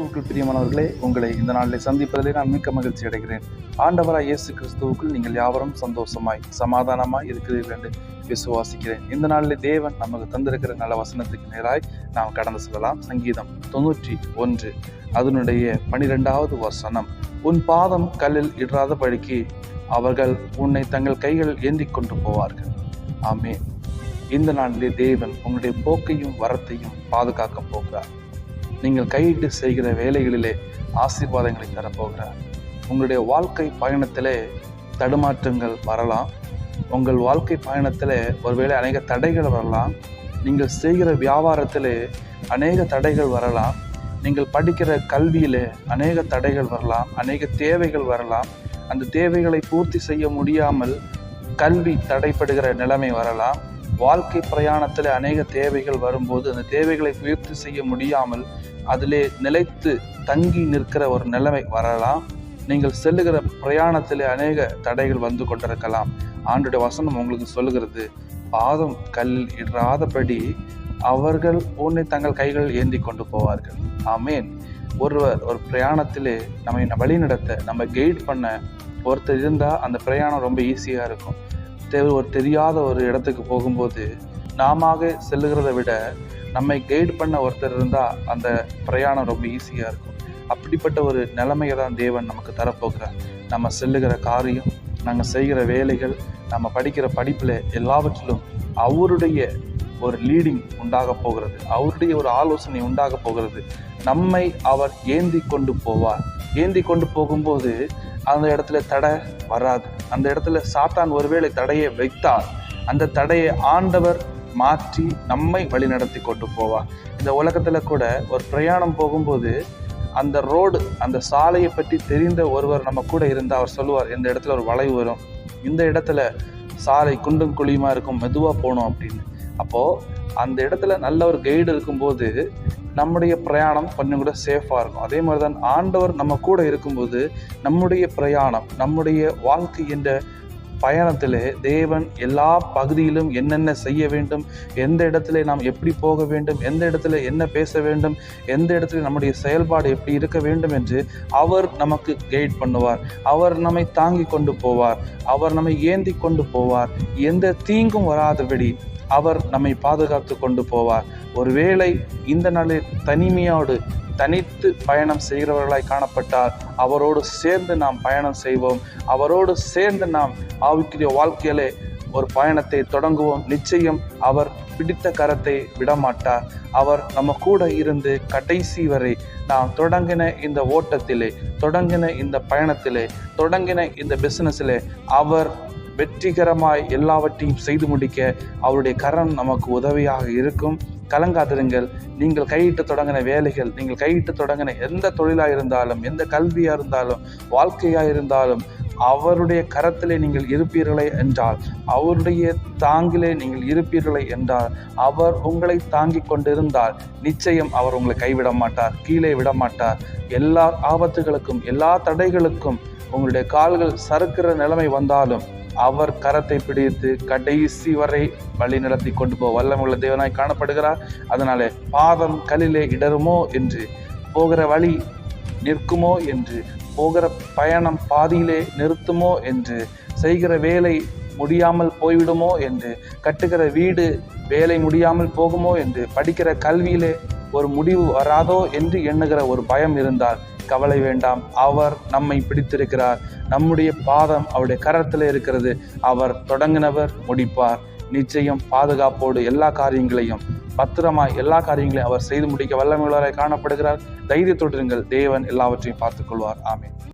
பிரியமானவர்களே உங்களை இந்த நாளில் சந்திப்பதிலே நான் மிக்க மகிழ்ச்சி அடைகிறேன். ஆண்டவராய் இயேசு கிறிஸ்துவுக்குள் நீங்கள் யாவரும் சந்தோஷமாய் சமாதானமாய் இருக்கிறீர்கள் என்று விசுவாசிக்கிறேன். இந்த நாளில் தேவன் நமக்கு தந்திருக்கிற நல்ல வசனத்துக்கு நேராய் நாம் கடந்து செல்லலாம். சங்கீதம் தொண்ணூற்றி ஒன்று. அதனுடைய பனிரெண்டாவது வசனம் உன் பாதம் கல்லில் இடாத படிக்கு அவர்கள் உன்னை தங்கள் கைகள் ஏந்தி கொண்டு போவார்கள். ஆமே இந்த நாளிலே தேவன் உங்களுடைய போக்கையும் வரத்தையும் பாதுகாக்க போகிறார். நீங்கள் கையிட்டு செய்கிற வேலைகளிலே ஆசீர்வாதங்களை தரப்போகிறார். உங்களுடைய வாழ்க்கை பயணத்திலே தடுமாற்றங்கள் வரலாம். உங்கள் வாழ்க்கை பயணத்தில் ஒருவேளை அநேக தடைகள் வரலாம். நீங்கள் செய்கிற வியாபாரத்தில் அநேக தடைகள் வரலாம். நீங்கள் படிக்கிற கல்வியிலே அநேக தடைகள் வரலாம். அநேக தேவைகள் வரலாம். அந்த தேவைகளை பூர்த்தி செய்ய முடியாமல் கல்வி தடைப்படுகிற நிலைமை வரலாம். வாழ்க்கை பிரயாணத்தில் அநேக தேவைகள் வரும்போது அந்த தேவைகளை பூர்த்தி செய்ய முடியாமல் அதிலே நிலைத்து தங்கி நிற்கிற ஒரு நிலைமை வரலாம். நீங்கள் செல்லுகிற பிரயாணத்திலே அநேக தடைகள் வந்து கொண்டிருக்கலாம். ஆண்டுடைய வசனம் உங்களுக்கு சொல்லுகிறது பாதம் கல்லில் இடாதபடி அவர்கள் உன்னை தங்கள் கைகள் ஏந்தி கொண்டு போவார்கள். ஆமேன். ஒருவர் ஒரு பிரயாணத்திலே நம்மை வழிநடத்த நம்ம கைட் பண்ண ஒருத்தர் இருந்தால் அந்த பிரயாணம் ரொம்ப ஈஸியாக இருக்கும். தெ- ஒரு தெரியாத ஒரு இடத்துக்கு போகும்போது நாம செல்லுகிறத விட நம்மை கைட் பண்ண ஒருத்தர் இருந்தால் அந்த பிரயாணம் ரொம்ப ஈஸியாக இருக்கும். அப்படிப்பட்ட ஒரு நிலைமையை தான் தேவன் நமக்கு தரப்போகிறார். நம்ம செல்லுகிற காரியம் நாங்கள் செய்கிற வேலைகள் நம்ம படிக்கிற படிப்பில் எல்லாவற்றிலும் அவருடைய ஒரு லீடிங் உண்டாக போகிறது. அவருடைய ஒரு ஆலோசனை உண்டாக போகிறது. நம்மை அவர் ஏந்தி கொண்டு போவார். ஏந்தி கொண்டு போகும்போது அந்த இடத்துல தடை வராது. அந்த இடத்துல சாத்தான் ஒருவேளை தடையை வைத்தால் அந்த தடையை ஆண்டவர் மாற்றி நம்மை வழிநடத்தி கொண்டு போவார். இந்த உலகத்தில் கூட ஒரு பிரயாணம் போகும்போது அந்த ரோடு அந்த சாலையை பற்றி தெரிந்த ஒருவர் நம்ம கூட இருந்தால் அவர் சொல்லுவார் இந்த இடத்துல ஒரு வளைவு வரும். இந்த இடத்துல சாலை குண்டும் குழியுமா இருக்கும் மெதுவாக போகணும் அப்படின்னு. அப்போது அந்த இடத்துல நல்ல ஒரு கைடு இருக்கும்போது நம்முடைய பிரயாணம் கொஞ்சம் கூட சேஃபாக இருக்கும். அதே மாதிரி தான் ஆண்டவர் நம்ம கூட இருக்கும்போது நம்முடைய பிரயாணம் நம்முடைய வாழ்க்கை என்ற பயணத்திலே தேவன் எல்லா பகுதியிலும் என்னென்ன செய்ய வேண்டும் எந்த இடத்துல நாம் எப்படி போக வேண்டும் எந்த இடத்துல என்ன பேச வேண்டும் எந்த இடத்துல நம்முடைய செயல்பாடு எப்படி இருக்க வேண்டும் என்று அவர் நமக்கு கைட் பண்ணுவார். அவர் நம்மை தாங்கி கொண்டு போவார். அவர் நம்மை ஏந்தி கொண்டு போவார். எந்த தீங்கும் வராதபடி அவர் நம்மை பாதுகாத்து கொண்டு போவார். ஒருவேளை இந்த நாளில் தனிமையோடு தனித்து பயணம் செய்கிறவர்களாய் காணப்பட்டால் அவரோடு சேர்ந்து நாம் பயணம் செய்வோம். அவரோடு சேர்ந்து நாம் ஆவிக்குரிய வாழ்க்கையிலே ஒரு பயணத்தை தொடங்குவோம். நிச்சயம் அவர் பிடித்த கரத்தை விடமாட்டார். அவர் நம்ம கூட இருந்து கடைசி வரை நாம் தொடங்கின இந்த ஓட்டத்திலே தொடங்கின இந்த பயணத்திலே தொடங்கின இந்த பிஸ்னஸிலே அவர் வெற்றிகரமாய் எல்லாவற்றையும் செய்து முடிக்க அவருடைய கரம் நமக்கு உதவியாக இருக்கும். கலங்காதிருங்கள். நீங்கள் கையிட்டு தொடங்கின வேலைகள் நீங்கள் கையிட்டு தொடங்கின எந்த தொழிலாக இருந்தாலும் எந்த கல்வியாக இருந்தாலும் வாழ்க்கையாக இருந்தாலும் அவருடைய கரத்திலே நீங்கள் இருப்பீர்களே என்றால் அவருடைய தாங்கிலே நீங்கள் இருப்பீர்களே என்றால் அவர் உங்களை தாங்கி கொண்டிருந்தால் நிச்சயம் அவர் உங்களை கைவிட மாட்டார் கீழே விட மாட்டார் எல்லா ஆபத்துகளுக்கும் எல்லா தடைகளுக்கும் உங்களுடைய கால்கள் சறுக்கிற நிலைமை வந்தாலும் அவர் கரத்தை பிடித்து கடைசி வரை வழி நடத்தி கொண்டு போ. வல்லமுள்ள தேவனாய் காணப்படுகிறார். அதனாலே பாதம் கல்லிலே இடருமோ என்று போகிற வழி நிற்குமோ என்று போகிற பயணம் பாதியிலே நிறுத்துமோ என்று செய்கிற வேலை முடியாமல் போய்விடுமோ என்று கட்டுகிற வீடு வேலை முடியாமல் போகுமோ என்று படிக்கிற கல்வியிலே ஒரு முடிவு வராதோ என்று எண்ணுகிற ஒரு பயம் இருந்தால் கவலை வேண்டாம். அவர் நம்மை பிடித்திருக்கிறார். நம்முடைய பாதம் அவருடைய கரத்தில் இருக்கிறது. அவர் தொடங்கினவர் முடிப்பார். நிச்சயம் பாதுகாப்போடு எல்லா காரியங்களையும் பத்திரமாய் எல்லா காரியங்களையும் அவர் செய்து முடிக்க வல்லமையுள்ளவராய் காணப்படுகிறார். தைரியத்தோடு தேவன் எல்லாவற்றையும் பார்த்துக்கொள்வார். ஆமேன்.